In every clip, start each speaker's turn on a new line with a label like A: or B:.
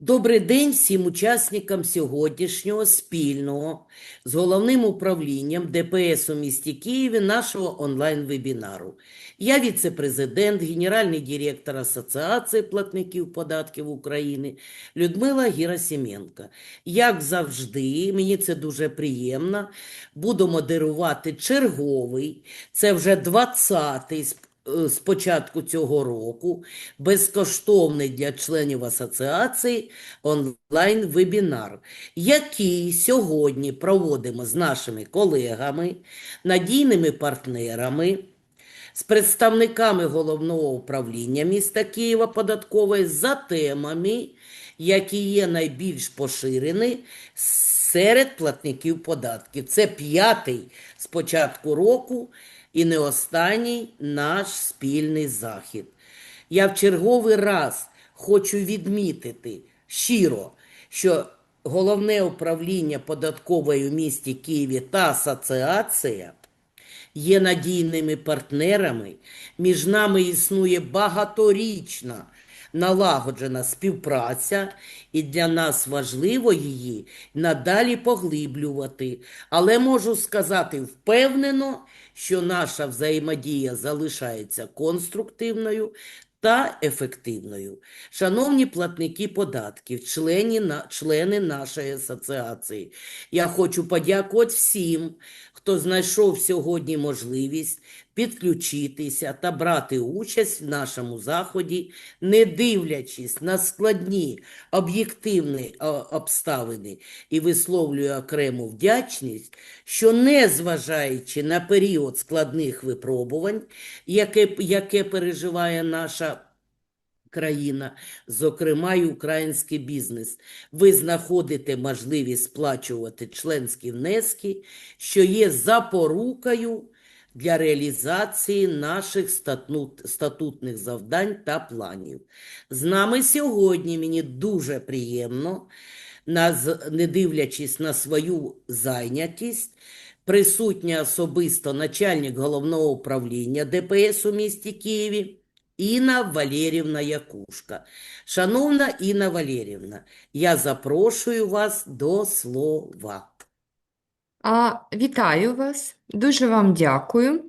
A: Добрий день всім учасникам сьогоднішнього спільного з головним управлінням ДПС у місті Києві нашого онлайн-вебінару. Я віце-президент, генеральний директор Асоціації платників податків України Людмила Герасименко. Як завжди, мені це дуже приємно, буду модерувати черговий, це вже 20-й з е, початку цього року, безкоштовний для членів асоціації онлайн-вебінар, який сьогодні проводимо з нашими колегами, надійними партнерами, з представниками головного управління міста Києва податкової за темами, які є найбільш поширені серед платників податків. Це п'ятий з початку року і не останній наш спільний захід. Я в черговий раз хочу відмітити щиро, що головне управління податкової у місті Києві та асоціація є надійними партнерами. Між нами існує багаторічна налагоджена співпраця, і для нас важливо її надалі поглиблювати. Але можу сказати впевнено, що наша взаємодія залишається конструктивною та ефективною. Шановні платники податків, члені, члени нашої асоціації, я хочу подякувати всім, хто знайшов сьогодні можливість підключитися та брати участь в нашому заході, не дивлячись на складні об'єктивні обставини, і висловлюю окрему вдячність, що незважаючи на період складних випробувань, яке, яке переживає наша країна, зокрема й український бізнес, ви знаходите можливість сплачувати членські внески, що є запорукою для реалізації наших статут, статутних завдань та планів. З нами сьогодні мені дуже приємно, не дивлячись на свою зайнятість, присутня особисто начальник головного управління ДПС у місті Києві. Інна Валерівна Якушка. Шановна Інна Валерівна, я запрошую вас до слова.
B: Вітаю вас, дуже вам дякую.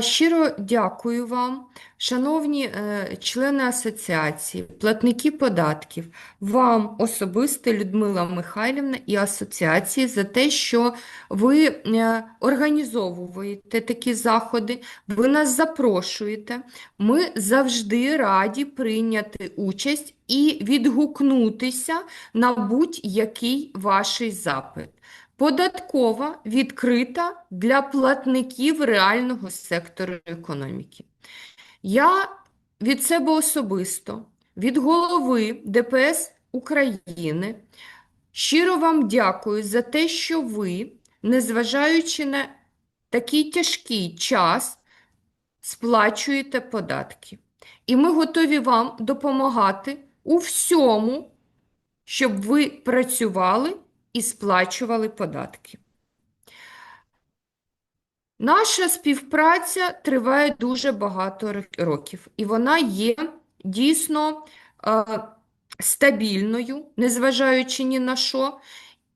B: Щиро дякую вам, шановні е, члени асоціації, платники податків, вам особисто, Людмила Михайлівна, і асоціації за те, що ви е, організовуєте такі заходи, ви нас запрошуєте. Ми завжди раді прийняти участь і відгукнутися на будь-який ваш запит. Податкова відкрита для платників реального сектору економіки. Я від себе особисто, від голови ДПС України, щиро вам дякую за те, що ви, незважаючи на такий тяжкий час, сплачуєте податки. І ми готові вам допомагати у всьому, щоб ви працювали і сплачували податки. Наша співпраця триває дуже багато років, і вона є дійсно е, стабільною, незважаючи ні на що,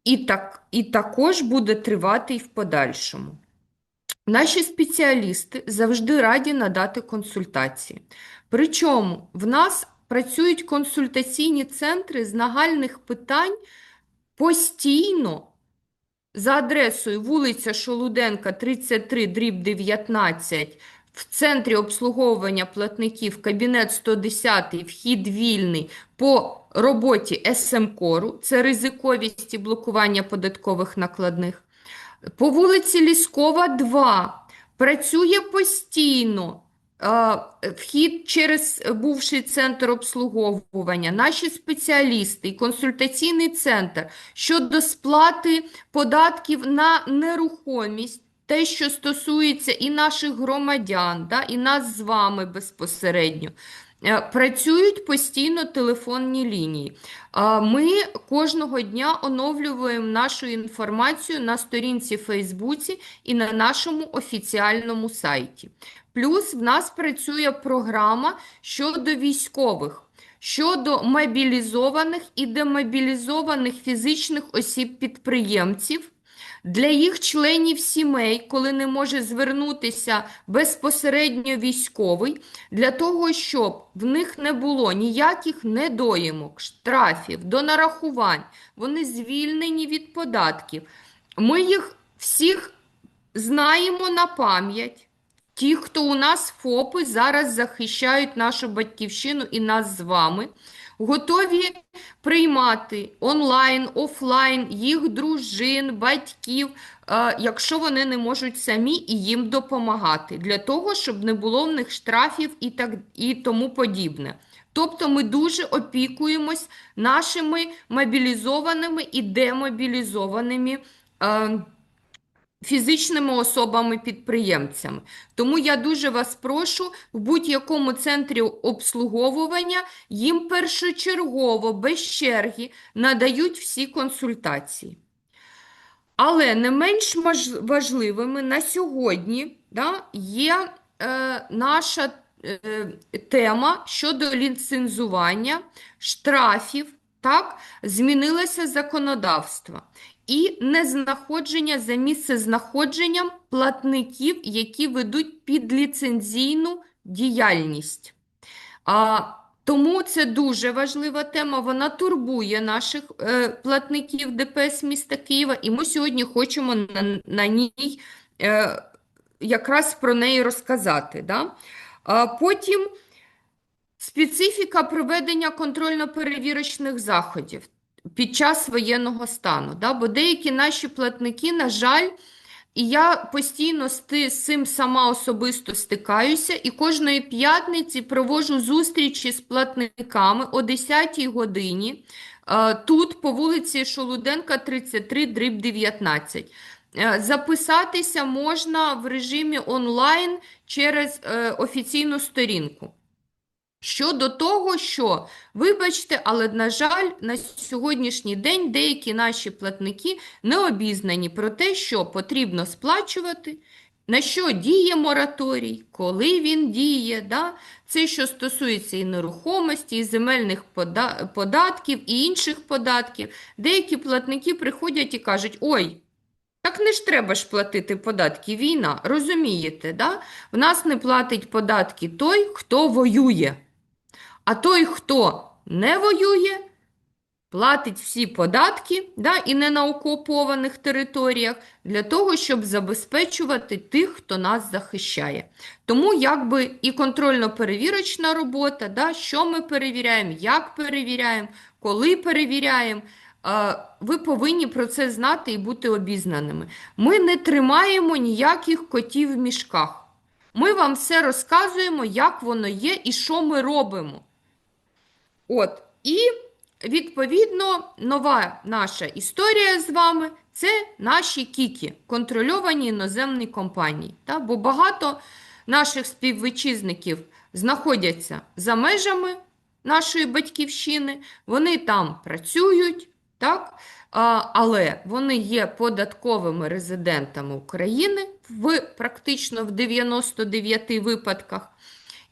B: і, так, і також буде тривати і в подальшому. Наші спеціалісти завжди раді надати консультації. Причому в нас працюють консультаційні центри з нагальних питань постійно за адресою вулиця Шолуденка, 33, дріб 19, в центрі обслуговування платників, кабінет 110, вхід вільний по роботі СМКОРу, це ризиковість і блокування податкових накладних. По вулиці Ліскова, 2, працює постійно вхід через бувший центр обслуговування, наші спеціалісти і консультаційний центр щодо сплати податків на нерухомість, те, що стосується і наших громадян, да, і нас з вами безпосередньо. Е, Працюють постійно телефонні лінії. Ми кожного дня оновлюємо нашу інформацію на сторінці Фейсбуці і на нашому офіціальному сайті. Плюс в нас працює програма щодо військових. щодо мобілізованих і демобілізованих фізичних осіб-підприємців для їх членів сімей, коли не може звернутися безпосередньо військовий, для того, щоб в них не було ніяких недоїмок, штрафів, донарахувань, вони звільнені від податків. Ми їх всіх знаємо на пам'ять. Ті, хто у нас ФОПи зараз захищають нашу батьківщину і нас з вами, готові приймати онлайн, офлайн їх дружин, батьків, е, якщо вони не можуть самі і їм допомагати, для того, щоб не було в них штрафів і, так, і тому подібне. Тобто ми дуже опікуємось нашими мобілізованими і демобілізованими. Е, фізичними особами-підприємцями. Тому я дуже вас прошу, в будь-якому центрі обслуговування їм першочергово, без черги, надають всі консультації. Але не менш важливими на сьогодні да, є е, наша е, тема щодо ліцензування, штрафів, так, змінилося законодавство і незнаходження за місцезнаходженням платників, які ведуть підліцензійну діяльність. А, тому це дуже важлива тема, вона турбує наших е, платників ДПС міста Києва, і ми сьогодні хочемо на, на ній е, якраз про неї розказати. Да? А, потім специфіка проведення контрольно-перевірочних заходів під час воєнного стану. Да? Бо деякі наші платники, на жаль, і я постійно з цим сама особисто стикаюся, і кожної п'ятниці проводжу зустрічі з платниками о 10-й годині е, тут по вулиці Шолуденка, 33, дріб 19. Е, Записатися можна в режимі онлайн через е, офіційну сторінку. Щодо того, що, вибачте, але, на жаль, на сьогоднішній день деякі наші платники не обізнані про те, що потрібно сплачувати, на що діє мораторій, коли він діє. Да? Це що стосується і нерухомості, і земельних пода- податків, і інших податків. Деякі платники приходять і кажуть, ой, так не ж треба ж платити податки, війна, розумієте, да? В нас не платить податки той, хто воює. А той, хто не воює, платить всі податки да, і не на окупованих територіях для того, щоб забезпечувати тих, хто нас захищає. Тому якби і контрольно-перевірочна робота, да, що ми перевіряємо, як перевіряємо, коли перевіряємо. е, Ви повинні про це знати і бути обізнаними. Ми не тримаємо ніяких котів в мішках. Ми вам все розказуємо, як воно є і що ми робимо. От, і відповідно нова наша історія з вами це наші кіки, контрольовані іноземні компанії. Та? Бо багато наших співвітчизників знаходяться за межами нашої батьківщини, вони там працюють, так? Але вони є податковими резидентами України в практично в 99 випадках.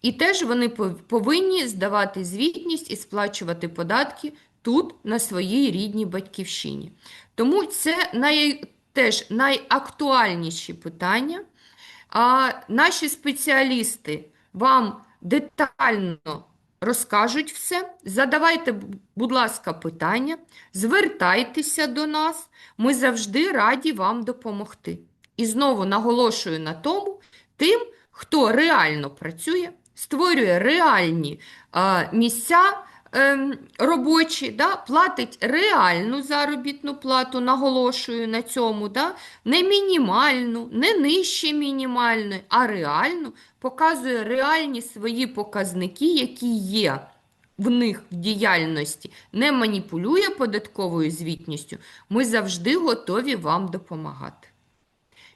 B: І теж вони повинні здавати звітність і сплачувати податки тут, на своїй рідній батьківщині. Тому це най, теж найактуальніші питання. А наші спеціалісти вам детально розкажуть все. Задавайте, будь ласка, питання, звертайтеся до нас. Ми завжди раді вам допомогти. І знову наголошую на тому, тим, хто реально працює, створює реальні а, місця ем, робочі, да, платить реальну заробітну плату, наголошую на цьому, да, не мінімальну, не нижче мінімальної, а реальну, показує реальні свої показники, які є в них в діяльності, не маніпулює податковою звітністю, ми завжди готові вам допомагати.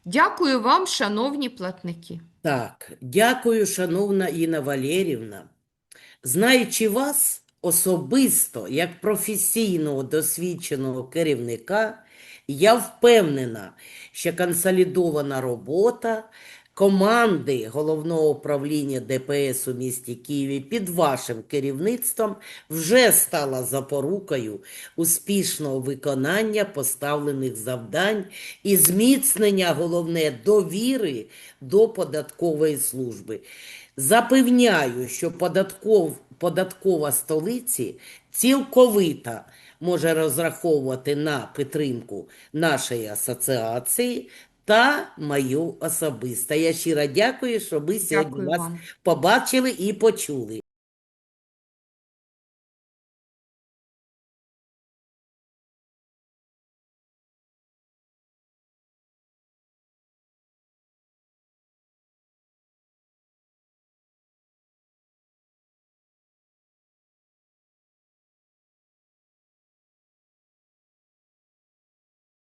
B: Дякую вам, шановні платники.
A: Так, дякую, шановна Інна Валерівна. Знаючи вас особисто, як професійного досвідченого керівника, я впевнена, що консолідована робота команди Головного управління ДПС у місті Києві під вашим керівництвом вже стала запорукою успішного виконання поставлених завдань і зміцнення, головне, довіри до податкової служби. Запевняю, що податков, податкова столиці цілковито може розраховувати на підтримку нашої асоціації та мою особисто. Я щиро дякую, що ми сьогодні
B: Дякую
A: вас
B: вам.
A: побачили і почули.